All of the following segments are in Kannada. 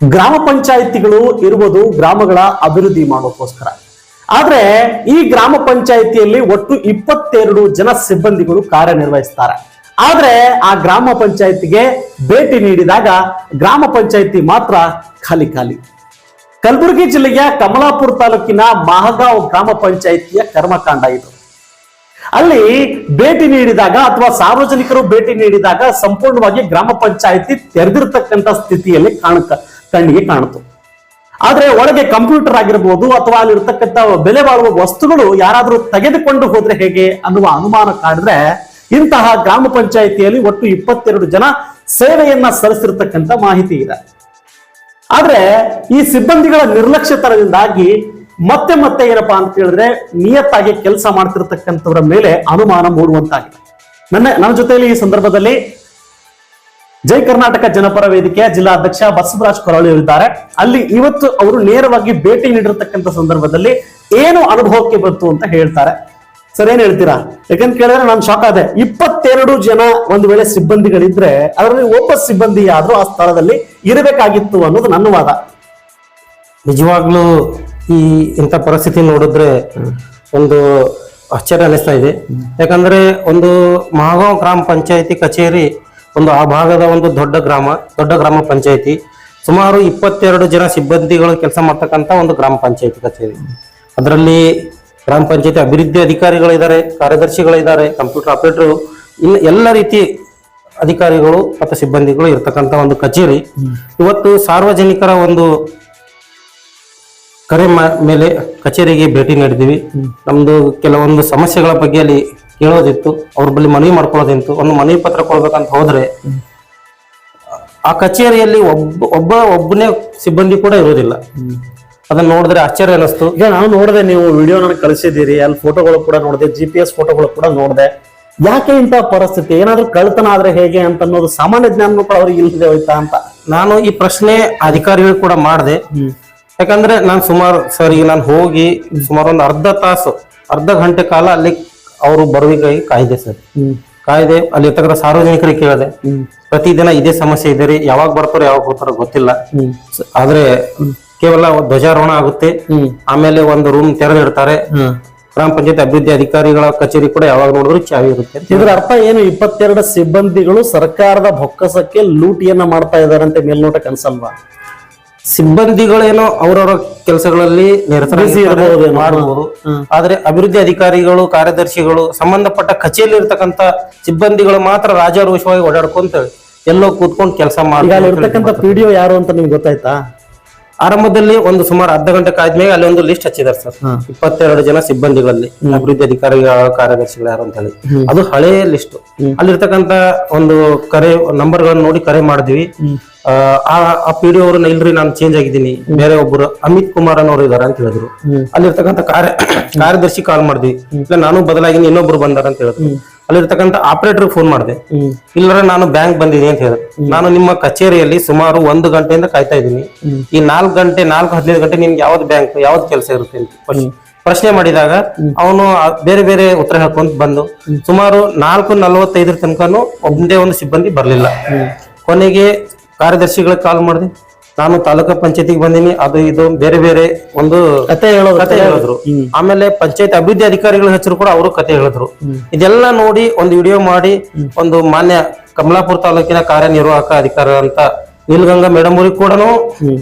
ಗ್ರಾಮ ಪಂಚಾಯಿತಿಗಳು ಇರುವುದು ಗ್ರಾಮಗಳ ಅಭಿವೃದ್ಧಿ ಮಾಡೋಕ್ಕೋಸ್ಕರ ಆದ್ರೆ ಈ ಗ್ರಾಮ ಪಂಚಾಯಿತಿಯಲ್ಲಿ ಒಟ್ಟು ಇಪ್ಪತ್ತೆರಡು ಜನ ಸಿಬ್ಬಂದಿಗಳು ಕಾರ್ಯನಿರ್ವಹಿಸ್ತಾರೆ. ಆದ್ರೆ ಆ ಗ್ರಾಮ ಪಂಚಾಯಿತಿಗೆ ಭೇಟಿ ನೀಡಿದಾಗ ಗ್ರಾಮ ಪಂಚಾಯಿತಿ ಮಾತ್ರ ಖಾಲಿ ಖಾಲಿ. ಕಲಬುರಗಿ ಜಿಲ್ಲೆಯ ಕಮಲಾಪುರ ತಾಲೂಕಿನ ಮಹಗಾಂವ್ ಗ್ರಾಮ ಪಂಚಾಯಿತಿಯ ಕರ್ಮಕಾಂಡ ಇದು. ಅಲ್ಲಿ ಭೇಟಿ ನೀಡಿದಾಗ ಅಥವಾ ಸಾರ್ವಜನಿಕರು ಭೇಟಿ ನೀಡಿದಾಗ ಸಂಪೂರ್ಣವಾಗಿ ಗ್ರಾಮ ಪಂಚಾಯಿತಿ ತೆರೆದಿರ್ತಕ್ಕಂಥ ಸ್ಥಿತಿಯಲ್ಲಿ ಕಾಣ ಕಣ್ಣಿಗೆ ಕಾಣುತ್ತೆ. ಆದ್ರೆ ಒಳಗೆ ಕಂಪ್ಯೂಟರ್ ಆಗಿರ್ಬೋದು ಅಥವಾ ಅಲ್ಲಿರ್ತಕ್ಕಂಥ ಬೆಲೆ ಬಾಳುವ ವಸ್ತುಗಳು ಯಾರಾದರೂ ತೆಗೆದುಕೊಂಡು ಹೋದ್ರೆ ಹೇಗೆ ಅನ್ನುವ ಅನುಮಾನ ಕಾಡಿದ್ರೆ ಇಂತಹ ಗ್ರಾಮ ಪಂಚಾಯಿತಿಯಲ್ಲಿ ಒಟ್ಟು ಇಪ್ಪತ್ತೆರಡು ಜನ ಸೇವೆಯನ್ನ ಸಲ್ಲಿಸಿರ್ತಕ್ಕಂಥ ಮಾಹಿತಿ ಇದೆ. ಆದ್ರೆ ಈ ಸಿಬ್ಬಂದಿಗಳ ನಿರ್ಲಕ್ಷ್ಯತನದಿಂದಾಗಿ ಮತ್ತೆ ಮತ್ತೆ ಏನಪ್ಪಾ ಅಂತ ಹೇಳಿದ್ರೆ ನಿಯತ್ತಾಗಿ ಕೆಲಸ ಮಾಡ್ತಿರ್ತಕ್ಕಂಥವರ ಮೇಲೆ ಅನುಮಾನ ಮೂಡುವಂತಾಗಿದೆ. ನನ್ನ ನನ್ನ ಜೊತೆಯಲ್ಲಿ ಈ ಸಂದರ್ಭದಲ್ಲಿ ಜೈ ಕರ್ನಾಟಕ ಜನಪರ ವೇದಿಕೆಯ ಜಿಲ್ಲಾ ಅಧ್ಯಕ್ಷ ಬಸವರಾಜ್ ಕೊರಳಿ ಇದ್ದಾರೆ ಅಲ್ಲಿ ಇವತ್ತು ಅವರು ನೇರವಾಗಿ ಭೇಟಿ ನೀಡಿರ್ತಕ್ಕಂಥ ಸಂದರ್ಭದಲ್ಲಿ ಏನು ಅನುಭವಕ್ಕೆ ಬಂತು ಅಂತ ಹೇಳ್ತಾರೆ. ಸರ್, ಏನ್ ಹೇಳ್ತೀರಾ? ಯಾಕಂತ ಕೇಳಿದ್ರೆ ನಾನು ಶಾಕ್ ಆದೆ. ಇಪ್ಪತ್ತೆರಡು ಜನ ಒಂದು ವೇಳೆ ಸಿಬ್ಬಂದಿಗಳಿದ್ರೆ ಅದರಲ್ಲಿ ಒಬ್ಬ ಸಿಬ್ಬಂದಿ ಆದ್ರೂ ಆ ಸ್ಥಳದಲ್ಲಿ ಇರಬೇಕಾಗಿತ್ತು ಅನ್ನೋದು ನನ್ನ ವಾದ. ನಿಜವಾಗ್ಲೂ ಈ ಇಂಥ ಪರಿಸ್ಥಿತಿ ನೋಡಿದ್ರೆ ಒಂದು ಆಶ್ಚರ್ಯ ಅನಿಸ್ತಾ ಇದೆ. ಯಾಕಂದ್ರೆ ಒಂದು ಮಹಾಗಾಂವ್ ಗ್ರಾಮ ಪಂಚಾಯತಿ ಕಚೇರಿ ಒಂದು ಆ ಭಾಗದ ಒಂದು ದೊಡ್ಡ ಗ್ರಾಮ ದೊಡ್ಡ ಗ್ರಾಮ ಪಂಚಾಯತಿ. ಸುಮಾರು ಇಪ್ಪತ್ತೆರಡು ಜನ ಸಿಬ್ಬಂದಿಗಳು ಕೆಲಸ ಮಾಡ್ತಕ್ಕಂಥ ಒಂದು ಗ್ರಾಮ ಪಂಚಾಯತಿ ಕಚೇರಿ. ಅದರಲ್ಲಿ ಗ್ರಾಮ ಪಂಚಾಯತಿ ಅಭಿವೃದ್ಧಿ ಅಧಿಕಾರಿಗಳಿದ್ದಾರೆ, ಕಾರ್ಯದರ್ಶಿಗಳಿದ್ದಾರೆ, ಕಂಪ್ಯೂಟರ್ ಆಪರೇಟರ್ ಇನ್ನು ಎಲ್ಲ ರೀತಿ ಅಧಿಕಾರಿಗಳು ಮತ್ತು ಸಿಬ್ಬಂದಿಗಳು ಇರ್ತಕ್ಕಂಥ ಒಂದು ಕಚೇರಿ. ಇವತ್ತು ಸಾರ್ವಜನಿಕರ ಒಂದು ಕರೆ ಮೇಲೆ ಕಚೇರಿಗೆ ಭೇಟಿ ನೀಡಿದ್ದೀವಿ. ನಮ್ಮದು ಕೆಲವೊಂದು ಸಮಸ್ಯೆಗಳ ಬಗ್ಗೆ ಅಲ್ಲಿ ಕೇಳೋದಿತ್ತು ಅವ್ರ ಬಳಿ ಮನವಿ ಮಾಡ್ಕೊಳ್ಳೋದಿತ್ತು ಒಂದು ಮನವಿ ಪತ್ರ ಕೊಡ್ಬೇಕಂತ ಹೋದ್ರೆ ಆ ಕಚೇರಿಯಲ್ಲಿ ಒಬ್ಬ ಒಬ್ಬ ಒಬ್ಬನೇ ಸಿಬ್ಬಂದಿ ಕೂಡ ಇರೋದಿಲ್ಲ ಅದನ್ನ ನೋಡಿದ್ರೆ ಆಶ್ಚರ್ಯ ಅನಿಸ್ತು ಈಗ ನಾನು ನೋಡಿದೆ ನೀವು ವಿಡಿಯೋ ನನಗೆ ಕಳಿಸಿದ್ದೀರಿ ಅಲ್ಲಿ ಫೋಟೋಗಳು ಕೂಡ ನೋಡಿದೆ ಜಿ ಪಿ ಎಸ್ ಫೋಟೋಗಳು ಕೂಡ ನೋಡಿದೆ. ಯಾಕೆ ಇಂಥ ಪರಿಸ್ಥಿತಿ? ಏನಾದ್ರೂ ಕಳ್ತನ ಆದ್ರೆ ಹೇಗೆ ಅಂತ ಅನ್ನೋದು ಸಾಮಾನ್ಯ ಜ್ಞಾನ ಕೂಡ ಅವ್ರಿಗೆ ಇಲ್ಲದೆ ಹೋಯ್ತಾ ಅಂತ. ನಾನು ಈ ಪ್ರಶ್ನೆ ಅಧಿಕಾರಿಗಳು ಕೂಡ ಮಾಡಿದೆ. ಯಾಕಂದ್ರೆ ನಾನು ಸುಮಾರು ಸರಿ ನಾನು ಹೋಗಿ ಸುಮಾರು ಒಂದು ಅರ್ಧ ತಾಸು ಅರ್ಧ ಗಂಟೆ ಕಾಲ ಅಲ್ಲಿ ಅವರು ಬರುವಿಗಾಗಿ ಕಾಯ್ದೆ ಸರ್. ಕಾಯ್ದೆ ಅಲ್ಲಿ ಇರ್ತಕ್ಕಂಥ ಸಾರ್ವಜನಿಕರಿಗೆ ಕೇಳಿದೆ. ಪ್ರತಿದಿನ ಇದೇ ಸಮಸ್ಯೆ ಇದೆ ರೀ ಯಾವಾಗ ಬರ್ತಾರೆ ಯಾವಾಗ ಹೋಗ್ತಾರೋ ಗೊತ್ತಿಲ್ಲ. ಆದ್ರೆ ಕೇವಲ ಧ್ವಜಾರೋಹಣ ಆಗುತ್ತೆ. ಆಮೇಲೆ ಒಂದು ರೂಮ್ ತೆರೆದಿಡ್ತಾರೆ. ಗ್ರಾಮ ಪಂಚಾಯತ್ ಅಭಿವೃದ್ಧಿ ಅಧಿಕಾರಿಗಳ ಕಚೇರಿ ಕೂಡ ಯಾವಾಗ ನೋಡಿದ್ರು ಚಾವಿ ಇರುತ್ತೆ ಇದರ ಇದ್ರ ಅರ್ಥ ಏನು? ಇಪ್ಪತ್ತೆರಡು ಸಿಬ್ಬಂದಿಗಳು ಸರ್ಕಾರದ ಬೊಕ್ಕಸಕ್ಕೆ ಲೂಟಿಯನ್ನ ಮಾಡ್ತಾ ಇದಾರೆ ಅಂತ ಮೇಲ್ನೋಟಕ್ಕೆ ಅನ್ಸಲ್ವಾ ಸಿಬ್ಬಂದಿಗಳೇನೋ ಅವರವರ ಕೆಲಸಗಳಲ್ಲಿ. ಮಾಡಬಹುದು. ಆದ್ರೆ ಅಭಿವೃದ್ಧಿ ಅಧಿಕಾರಿಗಳು ಕಾರ್ಯದರ್ಶಿಗಳು ಸಂಬಂಧಪಟ್ಟ ಕಚೇರಿಯಲ್ಲಿ ಇರ್ತಕ್ಕಂತ ಸಿಬ್ಬಂದಿಗಳು ಮಾತ್ರ ರಾಜಾರೋಷವಾಗಿ ಓಡಾಡ್ಕೊಂತ ಎಲ್ಲೋ ಕೂತ್ಕೊಂಡು ಕೆಲಸ ಮಾಡಿ ಪಿಡಿಒ ಯಾರು ಅಂತ ನಿಮ್ಗೆ ಗೊತ್ತಾಯ್ತಾ? ಆರಂಭದಲ್ಲಿ ಒಂದು ಸುಮಾರು ಅರ್ಧ ಗಂಟೆ ಕಾದ್ಮೇಲೆ ಅಲ್ಲಿ ಒಂದು ಲಿಸ್ಟ್ ಹಚ್ಚಿದಾರೆ ಸರ್. ಇಪ್ಪತ್ತೆರಡು ಜನ ಸಿಬ್ಬಂದಿಗಳಲ್ಲಿ ಅಭಿವೃದ್ಧಿ ಅಧಿಕಾರಿಗಳ ಕಾರ್ಯದರ್ಶಿಗಳು ಯಾರು ಅಂತ ಹೇಳಿ. ಅದು ಹಳೆಯ ಲಿಸ್ಟ್. ಅಲ್ಲಿರ್ತಕ್ಕಂತ ಒಂದು ಕರೆ ನಂಬರ್ ಗಳನ್ನ ನೋಡಿ ಕರೆ ಮಾಡಿದ್ವಿ. ಆ, ಆ ಪಿ ಡಿ ಅವ್ರನ್ನ ಇಲ್ರಿ ನಾನು ಚೇಂಜ್ ಆಗಿದ್ದೀನಿ. ಬೇರೆ ಒಬ್ಬರು ಅಮಿತ್ ಕುಮಾರ್ ಅನ್ನೋರು ಇದಾರೆ ಅಂತ ಹೇಳಿದ್ರು. ಅಲ್ಲಿರ್ತಕ್ಕಂಥ ಕಾರ್ಯ ಕಾರ್ಯದರ್ಶಿ ಕಾಲ್ ಮಾಡಿದ್ವಿ. ಇಲ್ಲ ನಾನು ಬದಲಾಗಿ ಇನ್ನೊಬ್ರು ಬಂದಾರ ಅಂತ ಹೇಳಿದ್ರು. ಅಲ್ಲಿರ್ತಕ್ಕಂಥ ಆಪರೇಟರ್ ಫೋನ್ ಮಾಡಿದೆ. ಇಲ್ಲರ ನಾನು ಬ್ಯಾಂಕ್ ಬಂದಿದ್ದೀನಿ ಅಂತ ಹೇಳಿದೆ ನಾನು ನಿಮ್ಮ ಕಚೇರಿಯಲ್ಲಿ ಸುಮಾರು ಒಂದು ಗಂಟೆಯಿಂದ ಕಾಯ್ತಾ ಇದ್ದೀನಿ. ಈ ನಾಲ್ಕು ಗಂಟೆ ನಾಲ್ಕು ಹದಿನೈದು ಗಂಟೆ ನಿಮ್ಗೆ ಯಾವ್ದು ಬ್ಯಾಂಕ್ ಯಾವ್ದು ಕೆಲಸ ಇರುತ್ತೆ ಅಂತ ಪ್ರಶ್ನೆ- ಪ್ರಶ್ನೆ ಮಾಡಿದಾಗ ಅವನು ಬೇರೆ ಬೇರೆ ಉತ್ತರ ಹಾಕೊಂತ ಬಂದು ಸುಮಾರು ನಾಲ್ಕು ನಲವತ್ತೈದರ ತನಕನು ಒಂದೇ ಒಂದು ಸಿಬ್ಬಂದಿ ಬರಲಿಲ್ಲ. ಕೊನೆಗೆ ಕಾರ್ಯದರ್ಶಿಗಳಿಗೆ ಕಾಲ್ ಮಾಡಿದೆ. ನಾನು ತಾಲೂಕಾ ಪಂಚಾಯತಿಗೆ ಬಂದೀನಿ. ಅದು ಇದು ಬೇರೆ ಬೇರೆ ಒಂದು ಕತೆ ಹೇಳೋದು ಕತೆ ಹೇಳಿದ್ರು. ಆಮೇಲೆ ಪಂಚಾಯತ್ ಅಭಿವೃದ್ಧಿ ಅಧಿಕಾರಿಗಳ ಹೆಸರು ಕೂಡ ಅವರು ಕತೆ ಹೇಳಿದ್ರು. ಇದೆಲ್ಲ ನೋಡಿ ಒಂದು ವಿಡಿಯೋ ಮಾಡಿ ಒಂದು ಮಾನ್ಯ ಕಮಲಾಪುರ ತಾಲೂಕಿನ ಕಾರ್ಯನಿರ್ವಾಹಕ ಅಧಿಕಾರಿ ಅಂತ ನೀಲ್ಗಂಗಾ ಮೇಡಮ್ ಅವ್ರಿಗೆ ಕೂಡ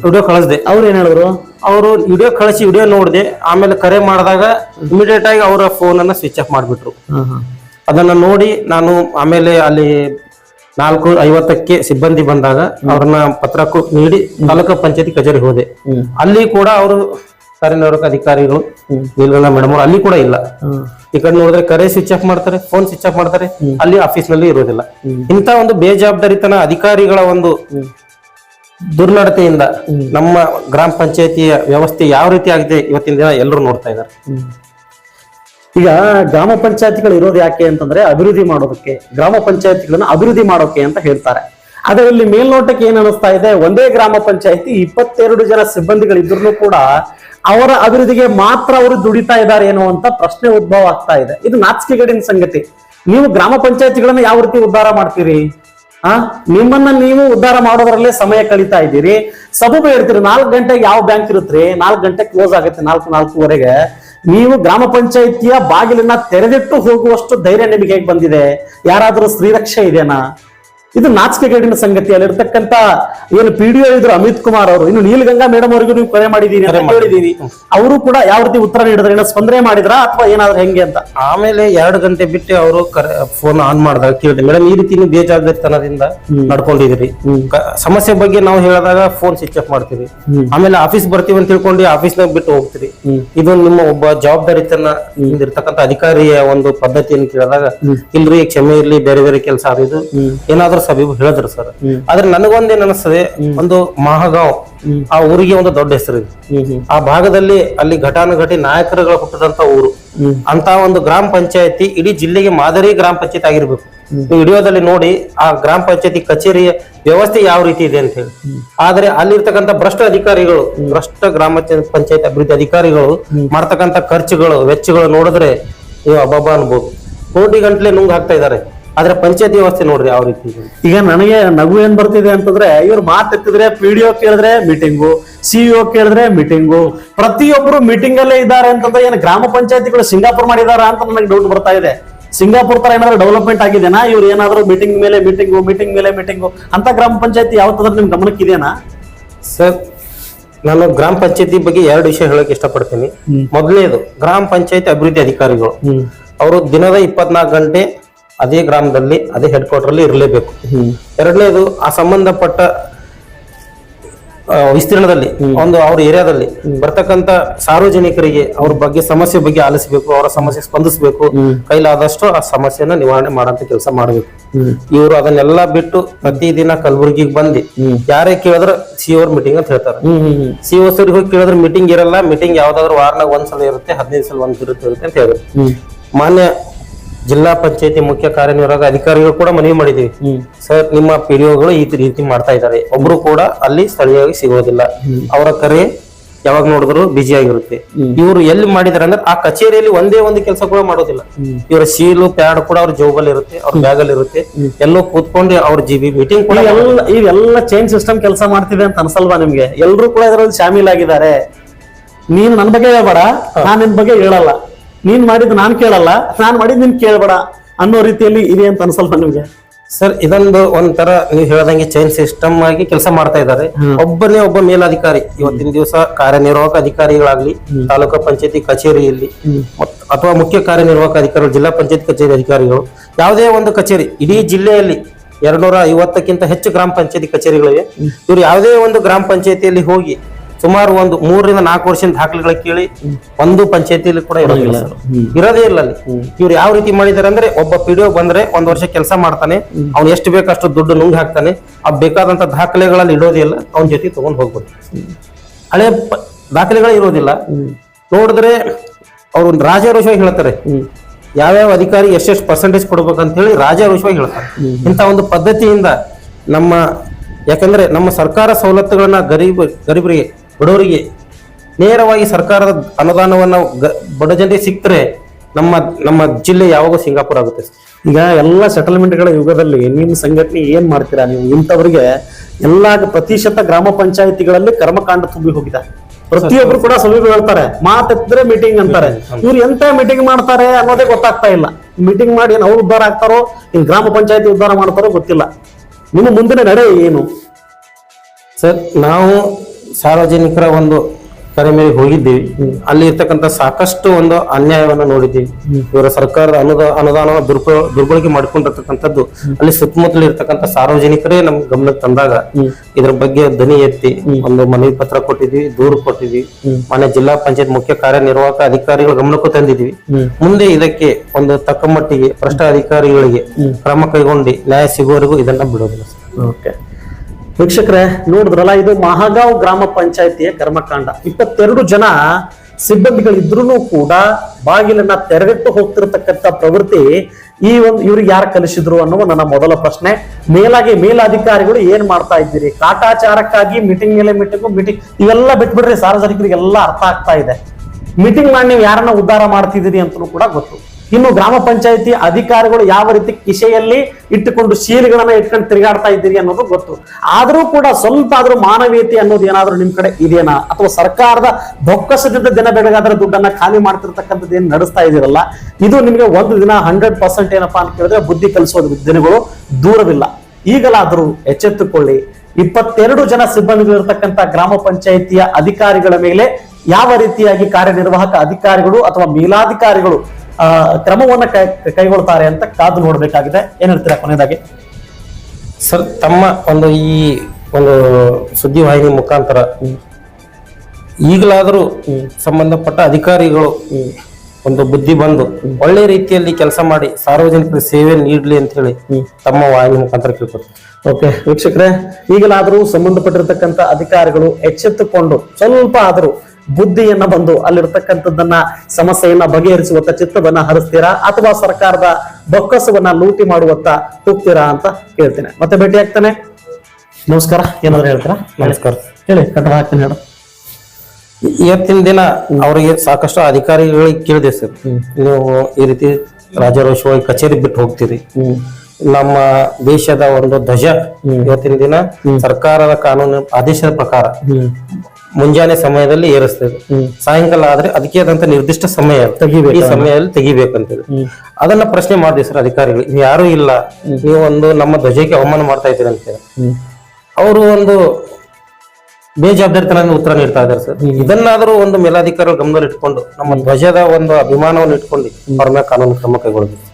ವಿಡಿಯೋ ಕಳಿಸ್ದೆ. ಅವ್ರು ಏನ್ ಹೇಳಿದ್ರು? ಅವರು ವಿಡಿಯೋ ಕಳಿಸಿ ವಿಡಿಯೋ ನೋಡಿದೆ. ಆಮೇಲೆ ಕರೆ ಮಾಡಿದಾಗ ಇಮಿಡಿಯೇಟ್ ಆಗಿ ಅವರ ಫೋನ್ ಅನ್ನ ಸ್ವಿಚ್ ಆಫ್ ಮಾಡಿಬಿಟ್ರು. ಅದನ್ನ ನೋಡಿ ನಾನು ಆಮೇಲೆ ಅಲ್ಲಿ ನಾಲ್ಕು ಐವತ್ತಕ್ಕೆ ಸಿಬ್ಬಂದಿ ಬಂದಾಗ ಅವ್ರನ್ನ ಪತ್ರಕ್ಕೂ ನೀಡಿ ತಾಲೂಕು ಪಂಚಾಯತಿ ಕಚೇರಿ ಹೋದೆ. ಅಲ್ಲಿ ಕೂಡ ಅವರು ಕಾರ್ಯನಿರ್ವಾಹಕ ಅಧಿಕಾರಿಗಳು ನೀಲಗಂಗಾ ಮೇಡಮ್ ಅವರು ಅಲ್ಲಿ ಕೂಡ ಇಲ್ಲ. ಈ ಕಡೆ ನೋಡಿದ್ರೆ ಕರೆ ಸ್ವಿಚ್ ಆಫ್ ಮಾಡ್ತಾರೆ ಫೋನ್ ಸ್ವಿಚ್ ಆಫ್ ಮಾಡ್ತಾರೆ ಅಲ್ಲಿ ಆಫೀಸ್ನಲ್ಲಿ ಇರೋದಿಲ್ಲ ಇಂತ ಒಂದು ಬೇಜವಾಬ್ದಾರಿತನ ಅಧಿಕಾರಿಗಳ ಒಂದು ದುರ್ನಡತೆಯಿಂದ ನಮ್ಮ ಗ್ರಾಮ ಪಂಚಾಯತಿಯ ವ್ಯವಸ್ಥೆ ಯಾವ ರೀತಿ ಆಗಿದೆ ಇವತ್ತಿನ ದಿನ ಎಲ್ಲರೂ ನೋಡ್ತಾ ಇದ್ದಾರೆ. ಈಗ ಗ್ರಾಮ ಪಂಚಾಯತಿಗಳು ಇರೋದು ಯಾಕೆ ಅಂತಂದ್ರೆ ಅಭಿವೃದ್ಧಿ ಮಾಡೋದಕ್ಕೆ, ಗ್ರಾಮ ಪಂಚಾಯತಿಗಳನ್ನ ಅಭಿವೃದ್ಧಿ ಮಾಡೋಕೆ ಅಂತ ಹೇಳ್ತಾರೆ. ಅದರಲ್ಲಿ ಮೇಲ್ನೋಟಕ್ಕೆ ಏನ್ ಅನಿಸ್ತಾ ಇದೆ? ಒಂದೇ ಗ್ರಾಮ ಪಂಚಾಯತಿ, ಇಪ್ಪತ್ತೆರಡು ಜನ ಸಿಬ್ಬಂದಿಗಳಿದ್ರು ಕೂಡ ಅವರ ಅಭಿವೃದ್ಧಿಗೆ ಮಾತ್ರ ಅವರು ದುಡಿತಾ ಇದ್ದಾರೆ ಏನೋ ಅಂತ ಪ್ರಶ್ನೆ ಉದ್ಭವ ಆಗ್ತಾ ಇದೆ. ಇದು ನಾಚಿಕೆಗಡಿನ ಸಂಗತಿ. ನೀವು ಗ್ರಾಮ ಪಂಚಾಯತ್ಗಳನ್ನ ಯಾವ ರೀತಿ ಉದ್ಧಾರ ಮಾಡ್ತೀರಿ? ಆ? ನಿಮ್ಮನ್ನ ನೀವು ಉದ್ಧಾರ ಮಾಡೋದ್ರಲ್ಲೇ ಸಮಯ ಕಳೀತಾ ಇದ್ದೀರಿ. ಸಬೂಬ ಹೇಳ್ತೀರಿ, ನಾಲ್ಕು ಗಂಟೆಗೆ ಯಾವ ಬ್ಯಾಂಕ್ ಇರುತ್ತೆ ನಾಲ್ಕು ಗಂಟೆ ಕ್ಲೋಸ್ ಆಗುತ್ತೆ, ನಾಲ್ಕು, ನಾಲ್ಕೂವರೆಗೆ. ನೀವು ಗ್ರಾಮ ಪಂಚಾಯಿತಿಯ ಬಾಗಿಲನ್ನ ತೆರೆದಿಟ್ಟು ಹೋಗುವಷ್ಟು ಧೈರ್ಯ ನಿಮಗೆ ಹೇಗೆ ಬಂದಿದೆ? ಯಾರಾದರೂ ಸ್ತ್ರೀರಕ್ಷೆ ಇದೆನಾ ಇದು ನಾಚಿಕೆಗೇಡಿನ ಸಂಗತಿ ಅಲ್ಲಿರ್ತಕ್ಕಂತ ಏನು ಪಿ ಡಿ ಇದ್ರು ಅಮಿತ್ ಕುಮಾರ್ ಅವರು. ಇನ್ನು ನೀಲಗಂಗಾ ಮೇಡಮ್ ಅವರಿಗೂ ನೀವು ಕರೆ ಮಾಡಿದೀನಿ ಅಂತ ಹೇಳಿದೀನಿ ಅವರು ಕೂಡ ಯಾವ ರೀತಿ ಉತ್ತರ ನೀಡಿದ್ರೆ? ಏನೋ ಸ್ಪಂದನೆ ಮಾಡಿದ್ರ ಅಥವಾ ಏನಾದ್ರು ಹೆಂಗೆ ಅಂತ? ಆಮೇಲೆ ಎರಡು ಗಂಟೆ ಬಿಟ್ಟು ಅವರು ಫೋನ್ ಆನ್ ಮಾಡಿದಾಗ ಕೇಳಿದೆ ಮೇಡಮ್ ಈ ರೀತಿ ನೀವು ನಡ್ಕೊಂಡಿದ್ರಿ ಸಮಸ್ಯೆ ಬಗ್ಗೆ ನಾವು ಹೇಳಿದಾಗ ಫೋನ್ ಸ್ವಿಚ್ ಆಫ್ ಮಾಡ್ತೀವಿ. ಆಮೇಲೆ ಆಫೀಸ್ ಬರ್ತೀವಿ ಅಂತ ತಿಳ್ಕೊಂಡು ಆಫೀಸ್ನಾಗ ಬಿಟ್ಟು ಹೋಗ್ತೀರಿ. ಇದು ನಿಮ್ಮ ಒಬ್ಬ ಜವಾಬ್ದಾರಿತನ ಇರ್ತಕ್ಕಂಥ ಅಧಿಕಾರಿಯ ಒಂದು ಪದ್ಧತಿಯನ್ನು ಕೇಳಿದಾಗ ಇಲ್ರಿ ಕ್ಷಮೆ ಇರ್ಲಿ ಬೇರೆ ಬೇರೆ ಕೆಲಸ ಅದು ಇದು. ಏನಾದ್ರೂ ಸಬೀಬ್ ಹೇಳಿದ್ರು ಸರ್. ಆದ್ರೆ ನನಗೊಂದೇನ್ ಅನಿಸ್ತದೆ ಒಂದು ಮಹಾಗಾಂವ್ ಆ ಊರಿಗೆ ಒಂದು ದೊಡ್ಡ ಹೆಸರು ಇದೆ. ಆ ಭಾಗದಲ್ಲಿ ಅಲ್ಲಿ ಘಟಾನುಘಟಿ ನಾಯಕರುಗಳು ಹುಟ್ಟದಂತ ಊರು. ಅಂತ ಒಂದು ಗ್ರಾಮ ಪಂಚಾಯತಿ ಇಡೀ ಜಿಲ್ಲೆಗೆ ಮಾದರಿ ಗ್ರಾಮ ಪಂಚಾಯತ್ ಆಗಿರ್ಬೇಕು. ನೀವು ವಿಡಿಯೋದಲ್ಲಿ ನೋಡಿ ಆ ಗ್ರಾಮ ಪಂಚಾಯತಿ ಕಚೇರಿಯ ವ್ಯವಸ್ಥೆ ಯಾವ ರೀತಿ ಇದೆ ಅಂತ ಹೇಳಿ. ಆದ್ರೆ ಅಲ್ಲಿರ್ತಕ್ಕಂಥ ಭ್ರಷ್ಟ ಅಧಿಕಾರಿಗಳು ಭ್ರಷ್ಟ ಗ್ರಾಮ ಪಂಚಾಯತ್ ಅಭಿವೃದ್ಧಿ ಅಧಿಕಾರಿಗಳು ಮಾಡ್ತಕ್ಕಂಥ ಖರ್ಚುಗಳು ವೆಚ್ಚಗಳು ನೋಡಿದ್ರೆ ನೀವು ಅಬ್ಬಬ್ಬ ಅನ್ಬೋದು. ಕೋಟಿ ಗಂಟ್ಲೆ ನುಂಗ್ ಹಾಕ್ತಾ ಇದ್ದಾರೆ. ಆದ್ರೆ ಪಂಚಾಯತಿ ವ್ಯವಸ್ಥೆ ನೋಡ್ರಿ ಯಾವ ರೀತಿ ಈಗ ನನಗೆ ನಗು ಏನ್ ಬರ್ತಿದೆ ಅಂತಂದ್ರೆ ಇವ್ರು ಮಾತೆತ್ತಿದ್ರೆ ಪಿ ಡಿ ಕೇಳಿದ್ರೆ ಮೀಟಿಂಗು ಸಿಇಒ ಕೇಳಿದ್ರೆ ಮೀಟಿಂಗು ಪ್ರತಿಯೊಬ್ರು ಮೀಟಿಂಗ್ ಅಲ್ಲೇ ಇದ್ದಾರೆ ಅಂತಂದ್ರೆ ಏನು ಗ್ರಾಮ ಪಂಚಾಯತಿಗಳು ಸಿಂಗಾಪುರ್ ಮಾಡಿದಾರ ಅಂತ ನನಗೆ ಡೌಟ್ ಬರ್ತಾ ಇದೆ. ಸಿಂಗಾಪುರ್ ತರ ಏನಾದ್ರು ಡೆವಲಪ್ಮೆಂಟ್ ಆಗಿದೆನಾ? ಇವ್ರು ಏನಾದ್ರೂ ಮೀಟಿಂಗ್ ಮೇಲೆ ಮೀಟಿಂಗು ಮೀಟಿಂಗ್ ಮೇಲೆ ಮೀಟಿಂಗು ಅಂತ ಗ್ರಾಮ ಪಂಚಾಯತಿ ಯಾವತ್ತಾದ್ರೂ ನಿಮ್ ಗಮನಕ್ಕೆ ಇದೆಯಾ ಸರ್ ನಾನು ಗ್ರಾಮ ಪಂಚಾಯತಿ ಬಗ್ಗೆ ಎರಡು ವಿಷಯ ಹೇಳಕ್ ಇಷ್ಟಪಡ್ತೀನಿ. ಮೊದಲೇದು ಗ್ರಾಮ ಪಂಚಾಯತಿ ಅಭಿವೃದ್ಧಿ ಅಧಿಕಾರಿಗಳು. ಅವರು ದಿನದ ಇಪ್ಪತ್ನಾಲ್ಕು ಗಂಟೆ ಅದೇ ಗ್ರಾಮದಲ್ಲಿ, ಅದೇ ಹೆಡ್ ಕ್ವಾರ್ಟರ್ ಅಲ್ಲಿ ಇರಲೇಬೇಕು. ಎರಡನೇದು, ಆ ಸಂಬಂಧಪಟ್ಟ ವಿಸ್ತೀರ್ಣದಲ್ಲಿ, ಒಂದು ಅವ್ರ ಏರಿಯಾದಲ್ಲಿ ಬರ್ತಕ್ಕಂತ ಸಾರ್ವಜನಿಕರಿಗೆ ಅವ್ರ ಬಗ್ಗೆ, ಸಮಸ್ಯೆ ಬಗ್ಗೆ ಆಲಿಸಬೇಕು, ಅವರ ಸಮಸ್ಯೆ ಸ್ಪಂದಿಸಬೇಕು, ಕೈಲಾದಷ್ಟು ಆ ಸಮಸ್ಯೆಯನ್ನ ನಿವಾರಣೆ ಮಾಡಂತ ಕೆಲಸ ಮಾಡಬೇಕು. ಇವರು ಅದನ್ನೆಲ್ಲ ಬಿಟ್ಟು ಪ್ರತಿದಿನ ಕಲಬುರಗಿಗೆ ಬಂದು ಯಾರೇ ಕೇಳಿದ್ರೆ ಅವ್ರ ಮೀಟಿಂಗ್ ಅಂತ ಹೇಳ್ತಾರೆ. ಸಿ ಓ ಸರಿ ಹೋಗಿ ಕೇಳಿದ್ರೆ ಮೀಟಿಂಗ್ ಇರಲ್ಲ ಮೀಟಿಂಗ್ ಯಾವ್ದಾದ್ರು ವಾರನಾಗ ಒಂದ್ಸಲ ಇರುತ್ತೆ, ಹದಿನೈದು ಸಲ ಒಂದ್ ಇರುತ್ತೆ ಅಂತ ಹೇಳಿದ್ರು ಮಾನ್ಯ ಜಿಲ್ಲಾ ಪಂಚಾಯತಿ ಮುಖ್ಯ ಕಾರ್ಯನಿರ್ವಾಹಕ ಅಧಿಕಾರಿಗಳು ಕೂಡ ಮನವಿ ಮಾಡಿದೀವಿ ಸರ್ ನಿಮ್ಮ ಪಿಡಿಒಗಳು ಈ ರೀತಿ ಮಾಡ್ತಾ ಇದ್ದಾರೆ. ಒಬ್ರು ಕೂಡ ಅಲ್ಲಿ ಸ್ಥಳೀಯವಾಗಿ ಸಿಗೋದಿಲ್ಲ. ಅವರ ಕರೆ ಯಾವಾಗ ನೋಡಿದ್ರು ಬಿಜಿ ಆಗಿರುತ್ತೆ. ಇವರು ಎಲ್ಲಿ ಮಾಡಿದಾರೆ ಅಂದ್ರೆ ಆ ಕಚೇರಿಯಲ್ಲಿ ಒಂದೇ ಒಂದು ಕೆಲಸ ಕೂಡ ಮಾಡೋದಿಲ್ಲ. ಇವರ ಶೀಲು ಪ್ಯಾಡ್ ಕೂಡ ಅವ್ರ ಜೋಬಲ್ ಇರುತ್ತೆ ಅವ್ರ ಬ್ಯಾಗ್ ಅಲ್ಲಿ ಇರುತ್ತೆ. ಎಲ್ಲೋ ಕೂತ್ಕೊಂಡು ಅವ್ರ ಜಿ ಬಿ ಮೀಟಿಂಗ್ ಕೂಡ ಇವೆಲ್ಲ ಚೇಂಜ್ ಸಿಸ್ಟಮ್ ಕೆಲಸ ಮಾಡ್ತಿದೆ ಅಂತ ಅನ್ಸಲ್ವಾ ನಿಮ್ಗೆ? ಎಲ್ರು ಕೂಡ ಇದರಲ್ಲಿ ಶಾಮೀಲಾಗಿದ್ದಾರೆ ನೀನ್ ನನ್ ಬಗ್ಗೆ ಹೇಳ್ಬೇಡ ನಾನ್ ನಿನ್ ಬಗ್ಗೆ ಹೇಳಲ್ಲ. ನೀನ್ ಮಾಡಿದ್ ನಾನ್ ಕೇಳಲ್ಲ ನಾನ್ ಮಾಡಿದ್ ನೀನ್ ಕೇಳ್ಬೇಡ ಅನ್ನೋ ರೀತಿಯಲ್ಲಿ ಇದೆ ಅಂತ ಅನ್ಸಲ್ಪ ನಿಮ್ಗೆ? ಸರ್ ಇದೊಂದು ಒಂಥರ ನೀವು ಹೇಳದಂಗೆ ಚೈನ್ ಸಿಸ್ಟಮ್ ಆಗಿ ಕೆಲಸ ಮಾಡ್ತಾ ಇದ್ದಾರೆ. ಒಬ್ಬನೇ ಒಬ್ಬ ಮೇಲಾಧಿಕಾರಿ ಇವತ್ತಿನ ದಿವಸ ಕಾರ್ಯನಿರ್ವಾಹಕ ಅಧಿಕಾರಿಗಳಾಗ್ಲಿ ತಾಲೂಕಾ ಪಂಚಾಯತಿ ಕಚೇರಿಯಲ್ಲಿ ಅಥವಾ ಮುಖ್ಯ ಕಾರ್ಯನಿರ್ವಾಹಕ ಅಧಿಕಾರಿಗಳು ಜಿಲ್ಲಾ ಪಂಚಾಯತ್ ಕಚೇರಿ ಅಧಿಕಾರಿಗಳು ಯಾವುದೇ ಒಂದು ಕಚೇರಿ ಇಡೀ ಜಿಲ್ಲೆಯಲ್ಲಿ ಎರಡ್ನೂರ ಐವತ್ತಕ್ಕಿಂತ ಹೆಚ್ಚು ಗ್ರಾಮ ಪಂಚಾಯತಿ ಕಚೇರಿಗಳಿವೆ. ಇವರು ಯಾವುದೇ ಒಂದು ಗ್ರಾಮ ಪಂಚಾಯತಿಯಲ್ಲಿ ಹೋಗಿ ಸುಮಾರು ಒಂದು ಮೂರರಿಂದ ನಾಲ್ಕು ವರ್ಷದ ದಾಖಲೆಗಳ ಕೇಳಿ ಒಂದು ಪಂಚಾಯತಿಯಲ್ಲಿ ಕೂಡ ಇರೋದಿಲ್ಲ ಇರೋದೇ ಇಲ್ಲ ಅಲ್ಲಿ. ಇವ್ರು ಯಾವ ರೀತಿ ಮಾಡಿದಾರೆ ಅಂದ್ರೆ ಒಬ್ಬ ಪಿಡಿಒ ಬಂದ್ರೆ ಒಂದ್ ವರ್ಷ ಕೆಲಸ ಮಾಡ್ತಾನೆ ಅವ್ನು ಎಷ್ಟು ಬೇಕಷ್ಟು ದುಡ್ಡು ನುಂಗ್ ಹಾಕ್ತಾನೆ ಆ ಬೇಕಾದಂತ ದಾಖಲೆಗಳಲ್ಲಿ ಇಡೋದೇ ಇಲ್ಲ ಅವನ ಜೊತೆ ತಗೊಂಡ್ ಹೋಗ್ಬೋದು. ಹಳೆ ದಾಖಲೆಗಳು ಇರೋದಿಲ್ಲ. ನೋಡಿದ್ರೆ ಅವ್ರು ರಾಜಾರೋಷವಾಗಿ ಹೇಳ್ತಾರೆ. ಯಾವ್ಯಾವ ಅಧಿಕಾರಿ ಎಷ್ಟೆಷ್ಟು ಪರ್ಸೆಂಟೇಜ್ ಕೊಡ್ಬೇಕಂತ ಹೇಳಿ ರಾಜಾರೋಷವಾಗಿ ಹೇಳ್ತಾರೆ. ಇಂಥ ಒಂದು ಪದ್ಧತಿಯಿಂದ ನಮ್ಮ ಯಾಕಂದ್ರೆ ನಮ್ಮ ಸರ್ಕಾರ ಸವಲತ್ತುಗಳನ್ನ ಗರೀಬ್ ಗರೀಬರಿಗೆ ಬಡವರಿಗೆ ನೇರವಾಗಿ ಸರ್ಕಾರದ ಅನುದಾನವನ್ನ ಬಡ ಜನರಿಗೆ ಸಿಕ್ತರೆ ನಮ್ಮ ನಮ್ಮ ಜಿಲ್ಲೆ ಯಾವಾಗ ಸಿಂಗಾಪುರ ಆಗುತ್ತೆ. ಈಗ ಎಲ್ಲ ಸೆಟಲ್ಮೆಂಟ್ಗಳ ಯುಗದಲ್ಲಿ ನಿಮ್ಮ ಸಂಘಟನೆ ಏನ್ ಮಾಡ್ತೀರಾ ನೀವು? ಇಂಥವ್ರಿಗೆ ಎಲ್ಲಾ ಪ್ರತಿಶತ ಗ್ರಾಮ ಪಂಚಾಯತಿಗಳಲ್ಲಿ ಕರ್ಮಕಾಂಡ ತುಂಬಿ ಹೋಗಿದೆ. ಪ್ರತಿಯೊಬ್ರು ಕೂಡ ಸಭೆಗಳು ಹೇಳ್ತಾರೆ. ಮಾತೆತ್ತಿದ್ರೆ ಮೀಟಿಂಗ್ ಅಂತಾರೆ. ಇವ್ರು ಎಂತ ಮೀಟಿಂಗ್ ಮಾಡ್ತಾರೆ ಅನ್ನೋದೇ ಗೊತ್ತಾಗ್ತಾ ಇಲ್ಲ. ಮೀಟಿಂಗ್ ಮಾಡಿ ಏನ್ ಅವ್ರು ಉದ್ಧಾರ ಆಗ್ತಾರೋ ಇನ್ ಗ್ರಾಮ ಪಂಚಾಯತಿ ಉದ್ಧಾರ ಮಾಡ್ತಾರೋ ಗೊತ್ತಿಲ್ಲ. ನಿಮ್ಮ ಮುಂದಿನ ನಡೆ ಏನು? ಸರ್ ನಾವು ಸಾರ್ವಜನಿಕರ ಒಂದು ಕರೆ ಮೇಲೆ ಹೋಗಿದ್ದೀವಿ. ಅಲ್ಲಿ ಇರ್ತಕ್ಕಂಥ ಸಾಕಷ್ಟು ಒಂದು ಅನ್ಯಾಯವನ್ನ ನೋಡಿದ್ದೀವಿ. ಇವರ ಸರ್ಕಾರದ ಅನುದಾನ ಅನುದಾನ ದುರ್ಬ ದುರ್ಬಳಕೆ ಮಾಡಿಕೊಂಡಿರ್ತಕ್ಕಂಥದ್ದು, ಅಲ್ಲಿ ಸುತ್ತಮುತ್ತಲು ಇರ್ತಕ್ಕಂಥ ಸಾರ್ವಜನಿಕರೇ ನಮ್ ಗಮನಕ್ಕೆ ತಂದಾಗ, ಇದ್ರ ಬಗ್ಗೆ ಧ್ವನಿ ಎತ್ತಿ ಒಂದು ಮನವಿ ಪತ್ರ ಕೊಟ್ಟಿದ್ವಿ, ದೂರು ಕೊಟ್ಟಿದ್ವಿ. ಮನೆ ಜಿಲ್ಲಾ ಪಂಚಾಯತ್ ಮುಖ್ಯ ಕಾರ್ಯನಿರ್ವಾಹಕ ಅಧಿಕಾರಿಗಳ ಗಮನಕ್ಕೂ ತಂದಿದ್ವಿ ಮುಂದೆ ಇದಕ್ಕೆ ಒಂದು ತಕ್ಕ ಮಟ್ಟಿಗೆ ಭ್ರಷ್ಟ ಅಧಿಕಾರಿಗಳಿಗೆ ಕ್ರಮ ಕೈಗೊಂಡು ನ್ಯಾಯ ಸಿಗುವವರೆಗೂ ಇದನ್ನ ಬಿಡೋದಿಲ್ಲ. ಓಕೆ. ವೀಕ್ಷಕರೇ, ನೋಡಿದ್ರಲ್ಲ, ಇದು ಮಹಾಗಾವ್ ಗ್ರಾಮ ಪಂಚಾಯತಿಯ ಕರ್ಮಕಾಂಡ. ಇಪ್ಪತ್ತೆರಡು ಜನ ಸಿಬ್ಬಂದಿಗಳಿದ್ರು ಕೂಡ ಬಾಗಿಲನ್ನ ತೆರೆದಿಟ್ಟು ಹೋಗ್ತಿರತಕ್ಕಂತ ಪ್ರವೃತ್ತಿ ಈ ಒಂದು ಇವ್ರಿಗೆ ಯಾರು ಕಲಿಸಿದ್ರು ಅನ್ನುವ ನನ್ನ ಮೊದಲ ಪ್ರಶ್ನೆ. ಮೇಲಾಗಿ ಮೇಲಾಧಿಕಾರಿಗಳು ಏನ್ ಮಾಡ್ತಾ ಇದ್ದೀರಿ? ಕಾಟಾಚಾರಕ್ಕಾಗಿ ಮೀಟಿಂಗ್ ಮೇಲೆ ಮೀಟಿಂಗು ಮೀಟಿಂಗ್ ಇವೆಲ್ಲ ಬಿಟ್ಬಿಡ್ರಿ, ಸಾರ್ವಜನಿಕರಿಗೆಲ್ಲ ಅರ್ಥ ಆಗ್ತಾ ಇದೆ. ಮೀಟಿಂಗ್ ಮಾಡಿ ನೀವು ಯಾರನ್ನ ಉದ್ಧಾರ ಮಾಡ್ತಿದ್ದೀರಿ ಅಂತಲೂ ಕೂಡ ಗೊತ್ತು. ಇನ್ನು ಗ್ರಾಮ ಪಂಚಾಯತಿ ಅಧಿಕಾರಿಗಳು ಯಾವ ರೀತಿ ಕಿಸೆಯಲ್ಲಿ ಇಟ್ಟುಕೊಂಡು ಶೀಲ್ಗಳನ್ನ ಇಟ್ಕೊಂಡು ತಿರುಗಾಡ್ತಾ ಇದ್ದೀರಿ ಅನ್ನೋದು ಗೊತ್ತು. ಆದರೂ ಕೂಡ ಸ್ವಲ್ಪ ಆದ್ರೂ ಮಾನವೀಯತೆ ಅನ್ನೋದು ಏನಾದ್ರೂ ನಿಮ್ ಕಡೆ ಇದೆಯಾ ಅಥವಾ ಸರ್ಕಾರದ ಬೊಕ್ಕಸದಿಂದ ದಿನ ಬೆಳಗಾದ್ರೆ ದುಡ್ಡನ್ನ ಖಾಲಿ ಮಾಡ್ತಿರ್ತಕ್ಕಂಥದ್ದು ಏನು ನಡೆಸ್ತಾ ಇದೀರಲ್ಲ ಇದು ನಿಮಗೆ ಒಂದು ದಿನ ಹಂಡ್ರೆಡ್ ಪರ್ಸೆಂಟ್ ಏನಪ್ಪಾ ಅಂತ ಕೇಳಿದ್ರೆ ಬುದ್ಧಿ ಕಲಿಸೋದು ದಿನಗಳು ದೂರವಿಲ್ಲ. ಈಗಲಾದರೂ ಎಚ್ಚೆತ್ತುಕೊಳ್ಳಿ. ಇಪ್ಪತ್ತೆರಡು ಜನ ಸಿಬ್ಬಂದಿಗಳು ಇರತಕ್ಕಂತ ಗ್ರಾಮ ಪಂಚಾಯಿತಿಯ ಅಧಿಕಾರಿಗಳ ಮೇಲೆ ಯಾವ ರೀತಿಯಾಗಿ ಕಾರ್ಯನಿರ್ವಾಹಕ ಅಧಿಕಾರಿಗಳು ಅಥವಾ ಮೇಲಾಧಿಕಾರಿಗಳು ಕ್ರಮವನ್ನ ಕೈ ಕೈಗೊಳ್ತಾರೆ ಅಂತ ಕಾದು ನೋಡಬೇಕಾಗಿದೆ. ಏನ್ ಹೇಳ್ತೀರಾ ಕೊನೆಯದಾಗಿ? ಸರ್ ತಮ್ಮ ಒಂದು ಈ ಒಂದು ಸುದ್ದಿವಾಹಿನಿ ಮುಖಾಂತರ ಈಗಲಾದರೂ ಸಂಬಂಧಪಟ್ಟ ಅಧಿಕಾರಿಗಳು ಒಂದು ಬುದ್ಧಿ ಬಂದು ಒಳ್ಳೆ ರೀತಿಯಲ್ಲಿ ಕೆಲಸ ಮಾಡಿ ಸಾರ್ವಜನಿಕರ ಸೇವೆ ನೀಡಲಿ ಅಂತ ಹೇಳಿ ತಮ್ಮ ವಾಹಿನಿ ಮುಖಾಂತರ ಕೇಳ್ಕೊತೀನಿ ಓಕೆ ವೀಕ್ಷಕರೇ ಈಗಲಾದರೂ ಸಂಬಂಧಪಟ್ಟಿರತಕ್ಕಂಥ ಅಧಿಕಾರಿಗಳು ಎಚ್ಚೆತ್ತುಕೊಂಡು ಸ್ವಲ್ಪ ಆದರೂ ಬುದ್ಧಿಯನ್ನ ಬಂದು ಅಲ್ಲಿರ್ತಕ್ಕಂಥದ್ದನ್ನ ಸಮಸ್ಯೆಯನ್ನ ಬಗೆಹರಿಸುವತ್ತ ಚಿತ್ತವನ್ನ ಹರಿಸ್ತೀರಾ ಅಥವಾ ಸರ್ಕಾರದ ಬೊಕ್ಕಸವನ್ನ ಲೂಟಿ ಮಾಡುವತ್ತ ಹೋಗ್ತೀರಾ ಅಂತ ಕೇಳ್ತೇನೆ. ಮತ್ತೆ ಭೇಟಿ ಆಗ್ತಾನೆ. ನಮಸ್ಕಾರ. ಏನಾದ್ರು ಹೇಳ್ತೀರಾ? ನಮಸ್ಕಾರ. ಹೇಳಿ ಕಟ್ಟಡ ಹಾಕ್ತೀನಿ ಹೇಳ. ಇವತ್ತಿನ ದಿನ ಅವರಿಗೆ ಸಾಕಷ್ಟು ಅಧಿಕಾರಿಗಳಿಗೆ ಕೇಳಿದೆ ಸರ್. ನೀವು ಈ ರೀತಿ ರಾಜಾರೋಷವಾಗಿ ಕಚೇರಿ ಬಿಟ್ಟು ಹೋಗ್ತೀರಿ. ನಮ್ಮ ದೇಶದ ಒಂದು ಧ್ವಜ ಇವತ್ತಿನ ದಿನ ಸರ್ಕಾರದ ಕಾನೂನು ಆದೇಶದ ಪ್ರಕಾರ ಮುಂಜಾನೆ ಸಮಯದಲ್ಲಿ ಏರಿಸ್ತೇವೆ. ಸಾಯಂಕಾಲ ಆದ್ರೆ ಅದಕ್ಕೆ ಆದಂತ ನಿರ್ದಿಷ್ಟ ಸಮಯ ತೆಗಿಬೇಕು. ಈ ಸಮಯದಲ್ಲಿ ತೆಗಿಬೇಕಂತೇಳಿ. ಅದನ್ನ ಪ್ರಶ್ನೆ ಮಾಡಿದೆ ಸರ್ ಅಧಿಕಾರಿಗಳು. ಯಾರು ಇಲ್ಲ. ನೀವು ಒಂದು ನಮ್ಮ ಧ್ವಜಕ್ಕೆ ಅವಮಾನ ಮಾಡ್ತಾ ಇದ್ದೀರಿ ಅಂತ ಅವರು ಒಂದು ಬೇಜವಾಬ್ದಾರಿತನ ಉತ್ತರ ನೀಡ್ತಾ ಇದ್ದಾರೆ ಸರ್. ಇದನ್ನಾದರೂ ಒಂದು ಮೇಲಾಧಿಕಾರಿಗಳು ಗಮನದಲ್ಲಿ ಇಟ್ಕೊಂಡು ನಮ್ಮ ಧ್ವಜದ ಒಂದು ಅಭಿಮಾನವನ್ನು ಇಟ್ಕೊಂಡು ಅವ್ರ ಮೇಲೆ ಕಾನೂನು ಕ್ರಮ ಕೈಗೊಳ್ಳಬೇಕು